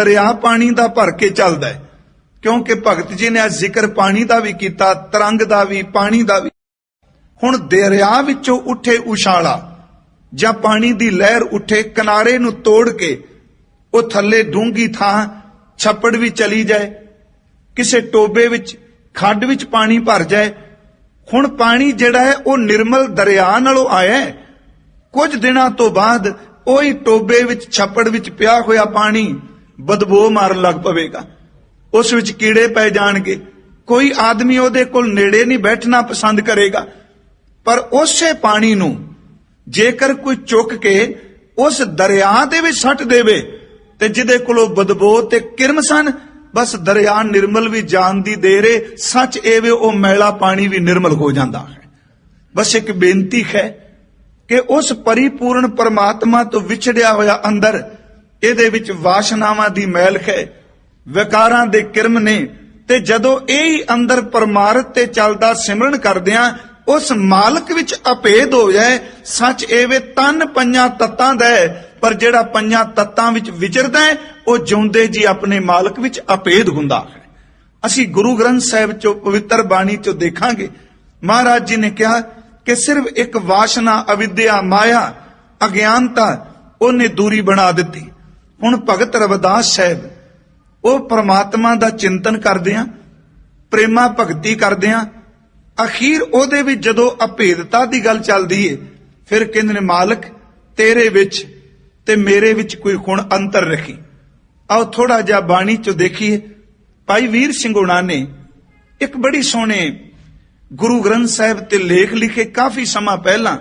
ਦਰਿਆ ਪਾਣੀ ਦਾ ਭਰ ਕੇ ਚੱਲਦਾ ਹੈ। ਕਿਉਂਕਿ ਭਗਤ ਜੀ ਨੇ ਅੱਜ ਜ਼ਿਕਰ ਪਾਣੀ ਦਾ ਵੀ ਕੀਤਾ, ਤਰੰਗ ਦਾ ਵੀ, ਪਾਣੀ ਦਾ ਵੀ। ਹੁਣ ਦਰਿਆ ਵਿੱਚੋਂ ਉੱਠੇ ਉਛਾਲਾ ਜਾਂ ਪਾਣੀ ਦੀ ਲਹਿਰ ਉੱਠੇ ਕਿਨਾਰੇ ਨੂੰ ਤੋੜ ਕੇ ਉਹ ਥੱਲੇ ਡੂੰਗੀ ਥਾਂ ਛੱਪੜ ਵੀ ਚਲੀ ਜਾਏ, ਕਿਸੇ ਟੋਬੇ ਵਿੱਚ, ਖੱਡ ਵਿੱਚ ਪਾਣੀ ਭਰ ਜਾਏ। ਹੁਣ ਪਾਣੀ ਜਿਹੜਾ ਹੈ ਉਹ ਨਿਰਮਲ ਦਰਿਆ ਨਾਲੋਂ ਆਇਆ ਹੈ। ਕੁਝ ਦਿਨਾਂ ਤੋਂ ਬਾਅਦ ਉਹੀ ਟੋਬੇ ਵਿੱਚ, ਛੱਪੜ ਵਿੱਚ ਪਿਆ ਹੋਇਆ ਪਾਣੀ ਬਦਬੂ ਮਾਰਨ ਲੱਗ ਪਵੇਗਾ। ਉਸ ਵਿੱਚ ਕੀੜੇ ਪੈ ਜਾਣਗੇ। ਕੋਈ ਆਦਮੀ ਉਹਦੇ ਕੋਲ ਨੇੜੇ ਨਹੀਂ ਬੈਠਣਾ ਪਸੰਦ ਕਰੇਗਾ। ਪਰ ਉਸੇ ਪਾਣੀ ਨੂੰ ਜੇਕਰ ਕੋਈ ਚੁੱਕ ਕੇ ਉਸ ਦਰਿਆ ਦੇ ਵਿੱਚ ਸੱਟ ਦੇਵੇ, ਤੇ ਜਿਹਦੇ ਕੋਲੋਂ ਬਦਬੂ ਤੇ ਕਿਰਮ ਸਨ, ਬਸ ਦਰਿਆ ਨਿਰਮਲ ਵੀ ਜਾਣ ਦੀ ਦੇਰੇ ਸੱਚ ਇਹ ਉਹ ਮੈਲਾ ਪਾਣੀ ਵੀ ਨਿਰਮਲ ਹੋ ਜਾਂਦਾ ਹੈ। ਬਸ ਇੱਕ ਬੇਨਤੀ ਹੈ ਕਿ ਉਸ ਪਰਿਪੂਰਨ ਪਰਮਾਤਮਾ ਤੋਂ ਵਿਛੜਿਆ ਹੋਇਆ ਅੰਦਰ ਇਹਦੇ ਵਿੱਚ ਵਾਸ਼ਨਾਵਾਂ ਦੀ ਮੈਲ ਹੈ, ਵਿਕਾਰਾਂ ਦੇ ਕਿਰਮ ਨੇ, ਤੇ ਜਦੋਂ ਇਹ ਹੀ ਅੰਦਰ ਪਰਮਾਰਥ ਤੇ ਚੱਲਦਾ ਸਿਮਰਨ ਕਰਦਿਆਂ ਉਸ ਮਾਲਕ ਵਿੱਚ ਅਪੇਦ ਹੋ ਜਾਏ, ਸੱਚ ਏਵੇਂ ਵੇ ਤਨ ਪੰਜਾਂ ਤੱਤਾਂ ਦਾ ਪਰ ਜਿਹੜਾ ਪੰਜਾਂ ਤੱਤਾਂ ਵਿੱਚ ਵਿਚਰਦਾ ਹੈ, ਉਹ ਜਿਉਂਦੇ ਜੀ ਆਪਣੇ ਮਾਲਕ ਵਿੱਚ ਅਪੇਦ ਹੁੰਦਾ ਹੈ। ਅਸੀਂ ਗੁਰੂ ਗ੍ਰੰਥ ਸਾਹਿਬ ਚੋਂ ਪਵਿੱਤਰ ਬਾਣੀ ਚੋਂ ਦੇਖਾਂਗੇ, ਮਹਾਰਾਜ ਜੀ ਨੇ ਕਿਹਾ ਕਿ ਸਿਰਫ ਇੱਕ ਵਾਸ਼ਨਾ ਅਵਿਦਿਆ ਮਾਇਆ, ਅਗਿਆਨਤਾ, ਉਹਨੇ ਦੂਰੀ ਬਣਾ ਦਿੱਤੀ। ਹੁਣ ਭਗਤ ਰਵਿਦਾਸ ਸਾਹਿਬ, ਉਹ ਪ੍ਰਮਾਤਮਾ ਦਾ ਚਿੰਤਨ ਕਰਦੇ ਆ, ਪ੍ਰੇਮਾ ਭਗਤੀ ਕਰਦੇ ਆ, ਅਖੀਰ ਉਹਦੇ ਵਿੱਚ ਜਦੋਂ ਅਭੇਦਤਾ ਦੀ ਗੱਲ ਚੱਲਦੀ ਏ, ਫਿਰ ਕਹਿੰਦੇ ਨੇ, ਮਾਲਕ, ਤੇਰੇ ਵਿੱਚ ਤੇ ਮੇਰੇ ਵਿੱਚ ਕੋਈ ਹੁਣ ਅੰਤਰ ਰੱਖੀ। ਆਓ ਥੋੜਾ ਜਿਹਾ ਬਾਣੀ ਚੋਂ ਦੇਖੀਏ। ਭਾਈ ਵੀਰ ਸਿੰਘ ਹੁਣਾਂ ਨੇ ਇੱਕ ਬੜੀ ਸੋਹਣੇ ਗੁਰੂ ਗ੍ਰੰਥ ਸਾਹਿਬ ਤੇ ਲੇਖ ਲਿਖੇ ਕਾਫੀ ਸਮਾਂ ਪਹਿਲਾਂ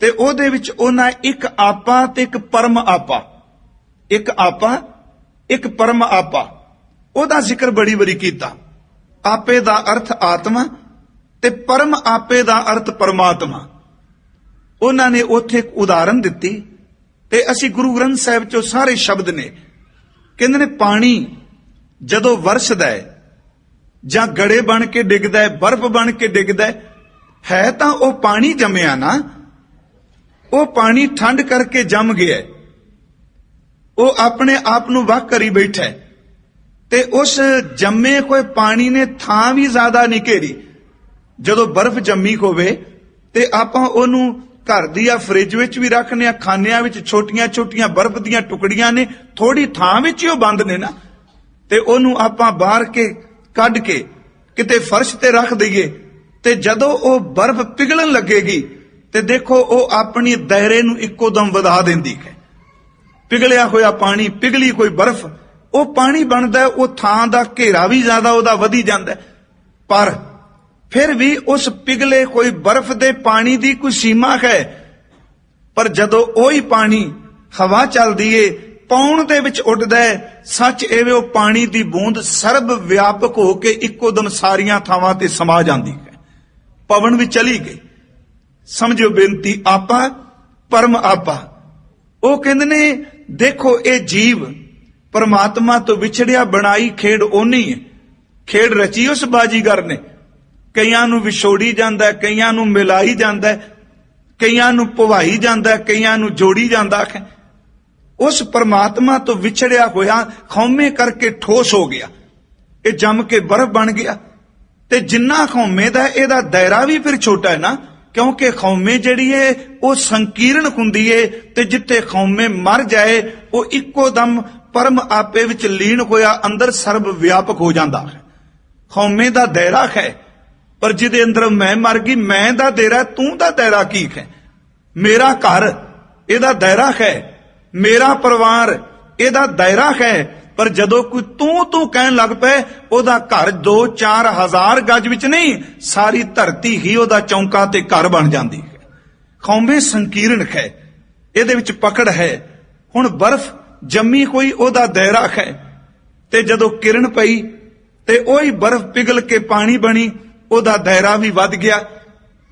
ਤੇ ਉਹਦੇ ਵਿੱਚ ਉਹਨਾਂ ਇੱਕ ਆਪਾ ਤੇ ਇੱਕ ਪਰਮ ਆਪਾ ਇੱਕ ਆਪਾ, ਇੱਕ ਪਰਮ ਆਪਾ। ਉਹਦਾ ਜ਼ਿਕਰ ਬੜੀ ਬੜੀ ਕੀਤਾ। ਆਪੇ ਦਾ ਅਰਥ ਆਤਮਾ ਤੇ ਪਰਮ ਆਪੇ ਦਾ ਅਰਥ ਪਰਮਾਤਮਾ। ਉਹਨਾਂ ਨੇ ਉੱਥੇ ਇੱਕ ਉਦਾਹਰਨ ਦਿੱਤੀ ਤੇ ਅਸੀਂ ਗੁਰੂ ਗ੍ਰੰਥ ਸਾਹਿਬ ਚੋਂ ਸਾਰੇ ਸ਼ਬਦ ਨੇ। ਕਹਿੰਦੇ ਨੇ, ਪਾਣੀ ਜਦੋਂ ਵਰਸ਼ਦਾ ਹੈ ਜਾਂ ਗੜੇ ਬਣ ਕੇ ਡਿੱਗਦਾ ਹੈ, ਬਰਫ਼ ਬਣ ਕੇ ਡਿੱਗਦਾ ਹੈ ਹੈ ਤਾਂ ਉਹ ਪਾਣੀ ਜੰਮਿਆ ਨਾ? ਉਹ ਪਾਣੀ ਠੰਡ ਕਰਕੇ ਜੰਮ ਗਿਆ ਉਹ ਆਪਣੇ ਆਪ ਨੂੰ ਵੱਖ ਕਰੀ ਬੈਠਾ ਹੈ। ਤੇ ਉਸ ਜੰਮੇ ਕੋਈ ਪਾਣੀ ਨੇ ਥਾਂ ਵੀ ਜ਼ਿਆਦਾ ਨਹੀਂ ਘੇਰੀ। ਜਦੋਂ ਬਰਫ਼ ਜੰਮੀ ਹੋਵੇ ਤੇ ਆਪਾਂ ਉਹਨੂੰ ਘਰ ਦੀ ਆ ਫ੍ਰਿਜ ਵਿੱਚ ਵੀ ਰੱਖਨੇ ਆ ਖਾਨਿਆਂ ਵਿੱਚ ਛੋਟੀਆਂ-ਛੋਟੀਆਂ ਬਰਫ਼ ਦੀਆਂ ਟੁਕੜੀਆਂ ਨੇ ਥੋੜੀ ਥਾਂ ਵਿੱਚ ਹੀ ਉਹ ਬੰਦ ਨੇ ਨਾ। ਤੇ ਉਹਨੂੰ ਆਪਾਂ ਬਾਹਰ ਕੇ ਕੱਢ ਕੇ ਕਿਤੇ ਫਰਸ਼ ਤੇ ਰੱਖ ਦਈਏ। ਤੇ ਜਦੋਂ ਉਹ ਬਰਫ਼ ਪਿਘਲਣ ਲੱਗੇਗੀ ਤੇ ਦੇਖੋ ਉਹ ਆਪਣੀ ਦਾਇਰੇ ਨੂੰ ਇੱਕੋ ਦਮ ਵਧਾ ਦਿੰਦੀ ਹੈ। ਪਿਘਲਿਆ ਹੋਇਆ ਪਾਣੀ, ਪਿਘਲੀ ਕੋਈ ਬਰਫ਼, ਉਹ ਪਾਣੀ ਬਣਦਾ, ਉਹ ਥਾਂ ਦਾ ਘੇਰਾ ਵੀ ਜ਼ਿਆਦਾ ਉਹਦਾ ਵਧੀ ਜਾਂਦਾ ਪਰ ਫਿਰ ਵੀ ਉਸ ਪਿਘਲੇ ਕੋਈ ਬਰਫ਼ ਦੇ ਪਾਣੀ ਦੀ ਕੋਈ ਸੀਮਾ ਹੈ। ਪਰ ਜਦੋਂ ਉਹੀ ਪਾਣੀ ਹਵਾ ਚੱਲਦੀ ਏ, ਪੌਣ ਦੇ ਵਿੱਚ ਉੱਡਦਾ ਸੱਚ ਐਵੇਂ ਉਹ ਪਾਣੀ ਦੀ ਬੂੰਦ ਸਰਬ ਵਿਆਪਕ ਹੋ ਕੇ ਇੱਕੋ ਦਮ ਸਾਰੀਆਂ ਥਾਵਾਂ ਤੇ ਸਮਾ ਜਾਂਦੀ ਹੈ। ਪਵਨ ਵੀ ਚਲੀ ਗਈ। ਸਮਝੋ ਬੇਨਤੀ, ਆਪਾ, ਪਰਮ ਆਪਾ। ਉਹ ਕਹਿੰਦੇ ਨੇ ਦੇਖੋ, ਇਹ ਜੀਵ ਪਰਮਾਤਮਾ ਤੋਂ ਵਿਛੜਿਆ ਬਣਾਈ ਖੇਡ ਓਨੀ ਹੈ। ਖੇਡ ਰਚੀ ਉਸ ਬਾਜੀਗਰ ਨੇ। ਕਈਆਂ ਨੂੰ ਵਿਛੋੜੀ ਜਾਂਦਾ ਕਈਆਂ ਨੂੰ ਮਿਲਾਈ ਜਾਂਦਾ ਕਈਆਂ ਨੂੰ ਭਵਾਈ ਜਾਂਦਾ ਕਈਆਂ ਨੂੰ ਜੋੜੀ ਜਾਂਦਾ ਹੈ। ਉਸ ਪਰਮਾਤਮਾ ਤੋਂ ਵਿਛੜਿਆ ਹੋਇਆ ਖੌਮੇ ਕਰਕੇ ਠੋਸ ਹੋ ਗਿਆ। ਇਹ ਜੰਮ ਕੇ ਬਰਫ਼ ਬਣ ਗਿਆ। ਤੇ ਜਿੰਨਾ ਖੌਮੇ ਦਾ ਇਹਦਾ ਦਾਇਰਾ ਵੀ ਫਿਰ ਛੋਟਾ ਹੈ ਨਾ। ਕਿਉਂਕਿ ਖੌਮੇ ਜਿਹੜੀ ਹੈ ਉਹ ਸੰਕੀਰਣ ਹੁੰਦੀ ਹੈ ਤੇ ਜਿੱਥੇ ਖੌਮੇ ਮਰ ਜਾਏ, ਉਹ ਇੱਕੋ ਦਮ ਪਰਮ ਆਪੇ ਵਿੱਚ ਲੀਨ ਹੋਇਆ ਅੰਦਰ ਸਰਬ ਵਿਆਪਕ ਹੋ ਜਾਂਦਾ ਹੈ। ਖੌਮੇ ਦਾ ਦਾਇਰਾ ਹੈ, ਪਰ ਜਿਹਦੇ ਅੰਦਰ ਮੈਂ ਮਰ ਗਈ, ਮੈਂ ਦਾ ਦਾਇਰਾ, ਤੂੰ ਦਾ ਦਾਇਰਾ ਕੀ ਹੈ? ਮੇਰਾ ਘਰ, ਇਹਦਾ ਦਾਇਰਾ ਹੈ। ਮੇਰਾ ਪਰਿਵਾਰ, ਇਹਦਾ ਦਾਇਰਾ ਹੈ। ਪਰ ਜਦੋਂ ਕੋਈ ਤੂੰ ਤੂੰ ਕਹਿਣ ਲੱਗ ਪਏ, ਉਹਦਾ ਘਰ 2-4 ਹਜ਼ਾਰ ਗੱਜ ਵਿੱਚ ਨਹੀਂ, ਸਾਰੀ ਧਰਤੀ ਹੀ ਉਹਦਾ ਚੌਂਕਾ ਤੇ ਘਰ ਬਣ ਜਾਂਦੀ ਹੈ। ਖੌਮੇ ਸੰਕੀਰਣ ਹੈ, ਇਹਦੇ ਵਿੱਚ ਪਕੜ ਹੈ। ਹੁਣ ਬਰਫ਼ ਜੰਮੀ ਕੋਈ ਉਹਦਾ ਦਾਇਰਾ ਹੈ। ਤੇ ਜਦੋਂ ਕਿਰਨ ਪਈ, ਤੇ ਉਹੀ ਬਰਫ਼ ਪਿਘਲ ਕੇ ਪਾਣੀ ਬਣੀ, ਉਹਦਾ ਦਾਇਰਾ ਵੀ ਵੱਧ ਗਿਆ।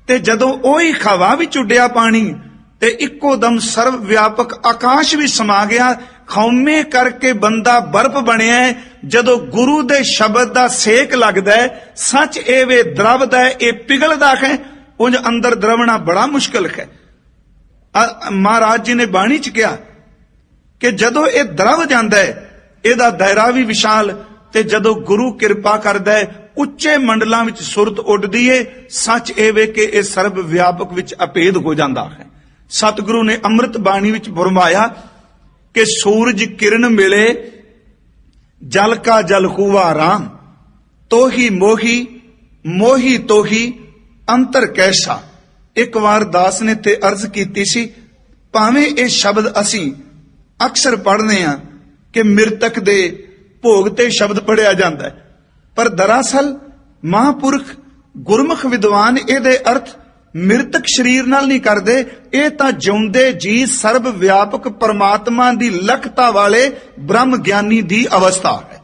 ਤੇ ਜਦੋਂ ਉਹੀ ਹਵਾ ਵਿੱਚ ਉੱਡਿਆ ਪਾਣੀ, ਤੇ ਇੱਕੋ ਦਮ ਸਰਵ ਵਿਆਪਕ ਆਕਾਸ਼ ਵੀ ਸਮਾ ਗਿਆ ਖੌਮੇ ਕਰਕੇ ਬੰਦਾ ਬਰਫ਼ ਬਣਿਆ ਹੈ। ਜਦੋਂ ਗੁਰੂ ਦੇ ਸ਼ਬਦ ਦਾ ਸੇਕ ਲੱਗਦਾ ਸੱਚ ਇਹ ਵੇ ਦਰਵਦਾ ਇਹ ਪਿਘਲਦਾ ਹੈ ਉਂਝ ਅੰਦਰ ਦਰਵਣਾ ਬੜਾ ਮੁਸ਼ਕਲ ਹੈ ਮਹਾਰਾਜ ਜੀ ਨੇ ਬਾਣੀ ਚ ਕਿਹਾ ਕਿ ਜਦੋਂ ਇਹ ਦਰਵ ਜਾਂਦਾ ਹੈ, ਇਹਦਾ ਦਾਇਰਾ ਵੀ ਵਿਸ਼ਾਲ, ਤੇ ਜਦੋਂ ਗੁਰੂ ਕਿਰਪਾ ਕਰਦਾ ਹੈ, ਉੱਚੇ ਮੰਡਲਾਂ ਵਿੱਚ ਸੁਰਤ ਉੱਡਦੀ ਏ, ਸੱਚ ਇਹ ਵੇ ਕਿ ਇਹ ਸਰਬ ਵਿਆਪਕ ਵਿੱਚ ਅਪੇਦ ਹੋ ਜਾਂਦਾ ਹੈ ਸਤਿਗੁਰੂ ਨੇ ਅੰਮ੍ਰਿਤ ਬਾਣੀ ਵਿੱਚ ਫਰਮਾਇਆ ਕਿ ਸੂਰਜ ਕਿਰਨ ਮਿਲੇ, ਜਲ ਕਾ ਜਲ ਹੂਆ ਰਾਮ, ਤੋਹੀ ਮੋਹੀ ਮੋਹੀ ਤੋਹੀ, ਅੰਤਰ ਕੈਸਾ। ਇੱਕ ਵਾਰ ਦਾਸ ਨੇ ਤੇ ਅਰਜ਼ ਕੀਤੀ ਸੀ, ਭਾਵੇਂ ਇਹ ਸ਼ਬਦ ਅਸੀਂ ਅਕਸਰ ਪੜ੍ਹਦੇ ਆ ਕਿ ਮਿਰਤਕ ਦੇ ਭੋਗ ਤੇ ਸ਼ਬਦ ਪੜਿਆ ਜਾਂਦਾ ਹੈ। ਪਰ ਦਰਅਸਲ ਮਹਾਪੁਰਖ ਗੁਰਮੁਖ ਵਿਦਵਾਨ ਇਹਦੇ ਅਰਥ ਮ੍ਰਿਤਕ ਸਰੀਰ ਨਾਲ ਨਹੀਂ ਕਰਦੇ, ਇਹ ਤਾਂ ਜਿਉਂਦੇ ਜੀ ਸਰਬ ਵਿਆਪਕ ਪਰਮਾਤਮਾ ਦੀ ਲਖਤਾ ਵਾਲੇ ਬ੍ਰਹਮ ਗਿਆਨੀ ਦੀ ਅਵਸਥਾ ਹੈ।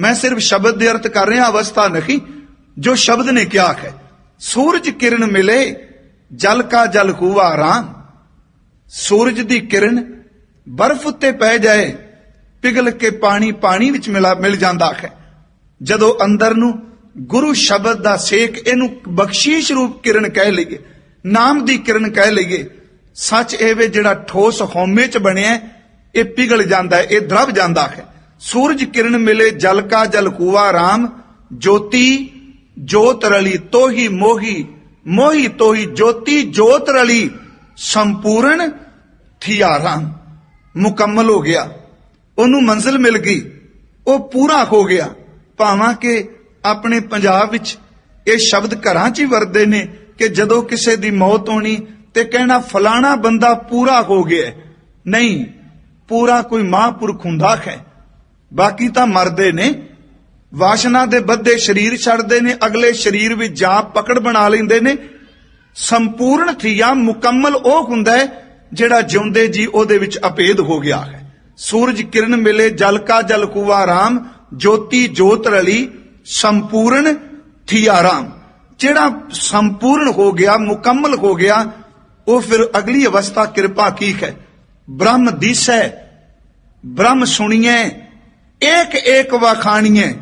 ਮੈਂ ਸਿਰਫ ਸ਼ਬਦ ਦੇ ਅਰਥ ਕਰ ਰਿਹਾ, ਅਵਸਥਾ ਨਹੀਂ, ਜੋ ਸ਼ਬਦ ਨੇ ਕਿਹਾ ਹੈ। ਸੂਰਜ ਕਿਰਨ ਮਿਲੇ, ਜਲ ਕਾ ਜਲ ਹੂਆ ਰਾਮ। ਸੂਰਜ ਦੀ ਕਿਰਨ ਬਰਫ਼ ਉੱਤੇ ਪੈ ਜਾਏ, ਪਿਘਲ ਕੇ ਪਾਣੀ ਪਾਣੀ ਵਿੱਚ ਮਿਲਾ ਮਿਲ ਜਾਂਦਾ ਹੈ। ਜਦੋਂ ਅੰਦਰ ਨੂੰ ਗੁਰੂ ਸ਼ਬਦ ਦਾ ਸੇਕ ਇਹਨੂੰ ਬਖਸ਼ੀਸ਼ ਰੂਪ ਕਿਰਨ ਕਹਿ ਲਈਏ, ਨਾਮ ਦੀ ਕਿਰਨ ਕਹਿ ਲਈਏ। ਸੱਚ ਇਹ ਵੇ ਜਿਹੜਾ ਠੋਸ ਹਉਮੈ ਚ ਬਣਿਆ, ਇਹ ਪਿਘਲ ਜਾਂਦਾ ਇਹ ਦਰਵ ਜਾਂਦਾ ਹੈ। ਸੂਰਜ ਕਿਰਨ ਮਿਲੇ, ਜਲ ਕਾ ਜਲ ਕੂਆ ਰਾਮ, ਜੋਤੀ ਜੋਤ ਰਲੀ, ਤੋਹੀ ਮੋਹੀ ਮੋਹੀ ਤੋਹੀ ਜੋਤੀ ਜੋਤ ਰਲੀ, ਸੰਪੂਰਨ ਥਿਆ ਰਾਮ। ਮੁਕੰਮਲ ਹੋ ਗਿਆ। ਉਹਨੂੰ ਮੰਜ਼ਿਲ ਮਿਲ ਗਈ। ਉਹ ਪੂਰਾ ਹੋ ਗਿਆ। ਭਾਵਾਂ ਕਿ ਆਪਣੇ ਪੰਜਾਬ ਵਿੱਚ ਇਹ ਸ਼ਬਦ ਘਰਾਂ 'ਚ ਹੀ ਵਰਦੇ ਨੇ ਕਿ ਜਦੋਂ ਕਿਸੇ ਦੀ ਮੌਤ ਹੋਣੀ ਤੇ ਕਹਿਣਾ ਫਲਾਣਾ ਬੰਦਾ ਪੂਰਾ ਹੋ ਗਿਆ ਨਹੀਂ, ਪੂਰਾ ਕੋਈ ਮਹਾਂਪੁਰਖ ਹੁੰਦਾ ਹੈ। ਬਾਕੀ ਤਾਂ ਮਰਦੇ ਨੇ। ਵਾਸ਼ਨਾ ਦੇ ਬੱਧੇ ਸਰੀਰ ਛੱਡਦੇ ਨੇ, ਅਗਲੇ ਸਰੀਰ ਵਿੱਚ ਜਾ ਪਕੜ ਬਣਾ ਲੈਂਦੇ ਨੇ। ਸੰਪੂਰਨ ਥੀਆ, ਮੁਕੰਮਲ ਉਹ ਹੁੰਦਾ ਹੈ ਜਿਹੜਾ ਜਿਉਂਦੇ ਜੀ ਉਹਦੇ ਵਿੱਚ ਅਪੇਦ ਹੋ ਗਿਆ ਹੈ। ਸੂਰਜ ਕਿਰਨ ਮਿਲੇ, ਜਲ ਕਾ ਜਲ ਕੁਆ ਰਾਮ, ਜੋਤੀ ਜੋਤ ਰਲੀ ਸੰਪੂਰਨ ਥੀਆ ਜਿਹੜਾ ਸੰਪੂਰਨ ਹੋ ਗਿਆ, ਮੁਕੰਮਲ ਹੋ ਗਿਆ, ਉਹ ਫਿਰ ਅਗਲੀ ਅਵਸਥਾ ਕਿਰਪਾ ਕੀ ਹੈ? ਬ੍ਰਹਮ ਦਿਸੈ, ਬ੍ਰਹਮ ਸੁਣੀਏ ਏਕ ਏਕ ਵਖਾਣੀਏ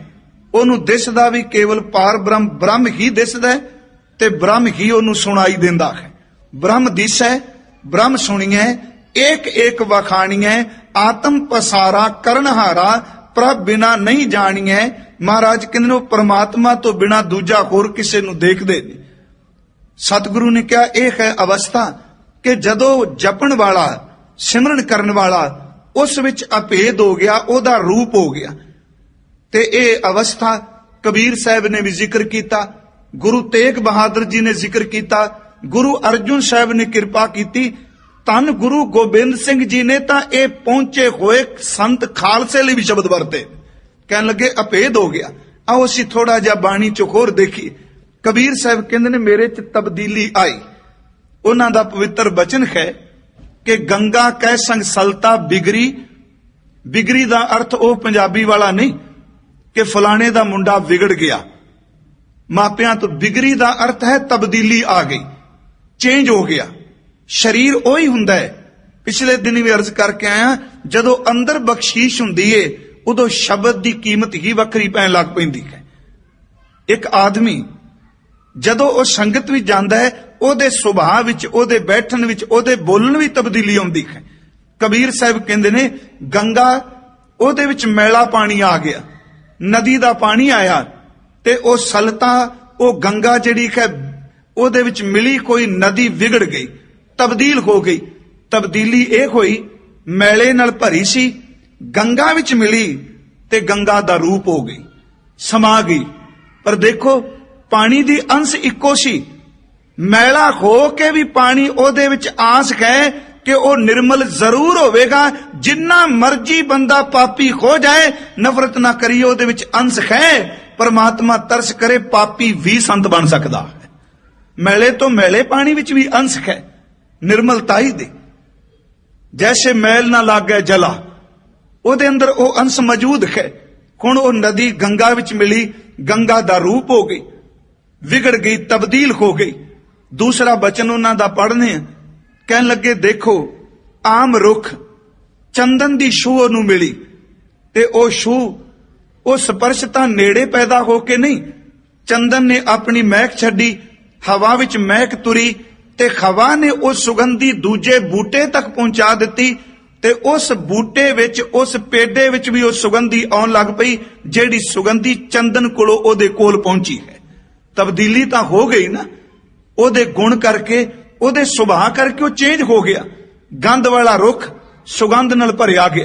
ਉਹਨੂੰ ਦਿਸਦਾ ਵੀ ਕੇਵਲ ਪਾਰ ਬ੍ਰਹਮ ਬ੍ਰਹਮ ਹੀ ਦਿਸਦਾ ਤੇ ਬ੍ਰਹਮ ਹੀ ਉਹਨੂੰ ਸੁਣਾਈ ਦਿੰਦਾ ਹੈ। ਬ੍ਰਹਮ ਦਿਸੈ, ਬ੍ਰਹਮ ਸੁਣੀਏ ਏਕ ਏਕ ਵਖਾਣੀਏ ਆਤਮ ਪਸਾਰਾ ਕਰਨਹਾਰਾ ਪ੍ਰਭ ਬਿਨਾ ਨਹੀਂ ਜਾਣੀਏ ਮਹਾਰਾਜ ਕਹਿੰਦੇ ਨੇ ਉਹ ਤੋਂ ਬਿਨਾ ਦੂਜਾ ਹੋਰ ਕਿਸੇ ਨੂੰ ਦੇਖਦੇ ਨਹੀਂ। ਸਤਿਗੁਰੂ ਨੇ ਕਿਹਾ, ਇਹ ਹੈ ਅਵਸਥਾ ਕਿ ਜਦੋਂ ਜਪਣ ਵਾਲਾ, ਸਿਮਰਨ ਕਰਨ ਵਾਲਾ ਉਸ ਵਿੱਚ ਅਭੇਦ ਹੋ ਗਿਆ, ਉਹਦਾ ਰੂਪ ਹੋ ਗਿਆ। ਤੇ ਇਹ ਅਵਸਥਾ ਕਬੀਰ ਸਾਹਿਬ ਨੇ ਵੀ ਜ਼ਿਕਰ ਕੀਤਾ, ਗੁਰੂ ਤੇਗ ਬਹਾਦਰ ਜੀ ਨੇ ਜ਼ਿਕਰ ਕੀਤਾ, ਗੁਰੂ ਅਰਜੁਨ ਸਾਹਿਬ ਨੇ ਕਿਰਪਾ ਕੀਤੀ ਤਨ ਗੁਰੂ ਗੋਬਿੰਦ ਸਿੰਘ ਜੀ ਨੇ ਤਾਂ ਇਹ ਪਹੁੰਚੇ ਹੋਏ ਸੰਤ ਖਾਲਸੇ ਲਈ ਵੀ ਸ਼ਬਦ ਵਰਤੇ। ਕਹਿਣ ਲੱਗੇ, ਅਭੇਦ ਹੋ ਗਿਆ। ਆਓ ਅਸੀਂ ਥੋੜਾ ਜਿਹਾ ਬਾਣੀ ਚ ਹੋਰ ਦੇਖੀਏ। ਕਬੀਰ ਸਾਹਿਬ ਕਹਿੰਦੇ ਨੇ, ਮੇਰੇ ਚ ਤਬਦੀਲੀ ਆਈ। ਉਹਨਾਂ ਦਾ ਪਵਿੱਤਰ ਬਚਨ ਹੈ ਕਿ ਗੰਗਾ ਕਹਿ ਸੰਗ ਸਲਤਾ ਬਿਗਰੀ। ਬਿਗਰੀ ਦਾ ਅਰਥ ਉਹ ਪੰਜਾਬੀ ਵਾਲਾ ਨਹੀਂ, ਕਿ ਫਲਾਣੇ ਦਾ ਮੁੰਡਾ ਵਿਗੜ ਗਿਆ। ਮਾਪਿਆਂ ਤੋਂ ਬਿਗਰੀ ਦਾ ਅਰਥ ਹੈ ਤਬਦੀਲੀ ਆ ਗਈ, ਚੇਂਜ ਹੋ ਗਿਆ। ਸਰੀਰ ਉਹੀ ਹੁੰਦਾ ਹੈ। ਪਿਛਲੇ ਦਿਨ ਵੀ ਅਰਜ਼ ਕਰਕੇ ਆਇਆ, ਜਦੋਂ ਅੰਦਰ ਬਖਸ਼ੀਸ਼ ਹੁੰਦੀ ਏ, ਉਦੋਂ ਸ਼ਬਦ ਦੀ ਕੀਮਤ ਹੀ ਵੱਖਰੀ ਪੈਣ ਲੱਗ ਪੈਂਦੀ ਹੈ। ਇੱਕ ਆਦਮੀ ਜਦੋਂ ਉਹ ਸੰਗਤ ਵਿੱਚ ਜਾਂਦਾ ਹੈ, ਉਹਦੇ ਸੁਭਾਅ ਵਿੱਚ, ਉਹਦੇ ਬੈਠਣ ਵਿੱਚ, ਉਹਦੇ ਬੋਲਣ ਵਿੱਚ ਤਬਦੀਲੀ ਆਉਂਦੀ ਹੈ। ਕਬੀਰ ਸਾਹਿਬ ਕਹਿੰਦੇ ਨੇ, ਗੰਗਾ, ਉਹਦੇ ਵਿੱਚ ਮੈਲਾ ਪਾਣੀ ਆ ਗਿਆ। ਨਦੀ ਦਾ ਪਾਣੀ ਆਇਆ ਤੇ ਉਹ ਸਲਤਾ, ਉਹ ਗੰਗਾ ਜਿਹੜੀ ਹੈ, ਉਹਦੇ ਵਿੱਚ ਮਿਲੀ ਕੋਈ ਨਦੀ ਵਿਗੜ ਗਈ। ਤਬਦੀਲ ਹੋ ਗਈ। ਤਬਦੀਲੀ ਇਹ ਹੋਈ, ਮੈਲੇ ਨਾਲ ਭਰੀ ਸੀ, ਗੰਗਾ ਵਿੱਚ ਮਿਲੀ ਤੇ ਗੰਗਾ ਦਾ ਰੂਪ ਹੋ ਗਈ, ਸਮਾ ਗਈ। ਪਰ ਦੇਖੋ, ਪਾਣੀ ਦੀ ਅੰਸ਼ ਇੱਕੋ ਸੀ। ਮੈਲਾ ਹੋ ਕੇ ਵੀ ਪਾਣੀ ਉਹਦੇ ਵਿੱਚ ਆਸ ਹੈ ਕਿ ਉਹ ਨਿਰਮਲ ਜ਼ਰੂਰ ਹੋਵੇਗਾ। ਜਿੰਨਾ ਮਰਜ਼ੀ ਬੰਦਾ ਪਾਪੀ ਹੋ ਜਾਏ, ਨਫ਼ਰਤ ਨਾ ਕਰੀਏ, ਉਹਦੇ ਵਿੱਚ ਅੰਸ਼ ਹੈ। ਪਰਮਾਤਮਾ ਤਰਸ ਕਰੇ, ਪਾਪੀ ਵੀ ਸੰਤ ਬਣ ਸਕਦਾ ਹੈ। ਮੈਲੇ ਤੋਂ ਮੈਲੇ ਪਾਣੀ ਵਿੱਚ ਵੀ ਅੰਸ਼ ਹੈ। ਨਿਰਮਲਤਾਈ ਦੇ। ਜੈਸੇ ਮੈਲ ਨਾ ਲਾਗੇ ਜਲਾ, ਉਹਦੇ ਅੰਦਰ ਉਹ ਅੰਸ਼ ਮੌਜੂਦ ਹੈ। ਹੁਣ ਉਹ ਨਦੀ ਗੰਗਾ ਵਿੱਚ ਮਿਲੀ, ਗੰਗਾ ਦਾ ਰੂਪ ਹੋ ਗਈ, ਵਿਗੜ ਗਈ, ਤਬਦੀਲ ਹੋ ਗਈ। ਦੂਸਰਾ ਬਚਨ ਉਹਨਾਂ ਦਾ ਪੜ੍ਹਨੇ ਕਹਿਣ ਲੱਗੇ, ਦੇਖੋ, ਆਮ ਰੁੱਖ ਚੰਦਨ ਦੀ ਛੂਹ ਨੂੰ ਮਿਲੀ, ਤੇ ਉਹ ਛੂਹ, ਉਹ ਸਪਰਸ਼ ਤਾਂ ਨੇੜੇ ਪੈਦਾ ਹੋ ਕੇ ਨਹੀਂ, ਚੰਦਨ ਨੇ ਆਪਣੀ ਮਹਿਕ ਛੱਡੀ, ਹਵਾ ਵਿੱਚ ਮਹਿਕ ਤੁਰੀ ਤੇ ਖਵਾ ਨੇ ਉਹ ਸੁਗੰਧੀ ਦੂਜੇ ਬੂਟੇ ਤੱਕ ਪਹੁੰਚਾ ਦਿੱਤੀ ਤੇ ਉਸ ਬੂਟੇ ਵਿੱਚ, ਉਸ ਪੇਡੇ ਵਿੱਚ ਵੀ ਉਹ ਸੁਗੰਧੀ ਆਉਣ ਲੱਗ ਪਈ, ਜਿਹੜੀ ਸੁਗੰਧੀ ਚੰਦਨ ਕੋਲੋਂ ਉਹਦੇ ਕੋਲ ਪਹੁੰਚੀ ਹੈ। ਤਬਦੀਲੀ ਤਾਂ ਹੋ ਗਈ ਨਾ। ਉਹਦੇ ਗੁਣ ਕਰਕੇ, ਉਹਦੇ ਸੁਭਾਅ ਕਰਕੇ ਉਹ ਚੇਂਜ ਹੋ ਗਿਆ। ਗੰਧ ਵਾਲਾ ਰੁੱਖ ਸੁਗੰਧ ਨਾਲ ਭਰਿਆ ਗਿਆ।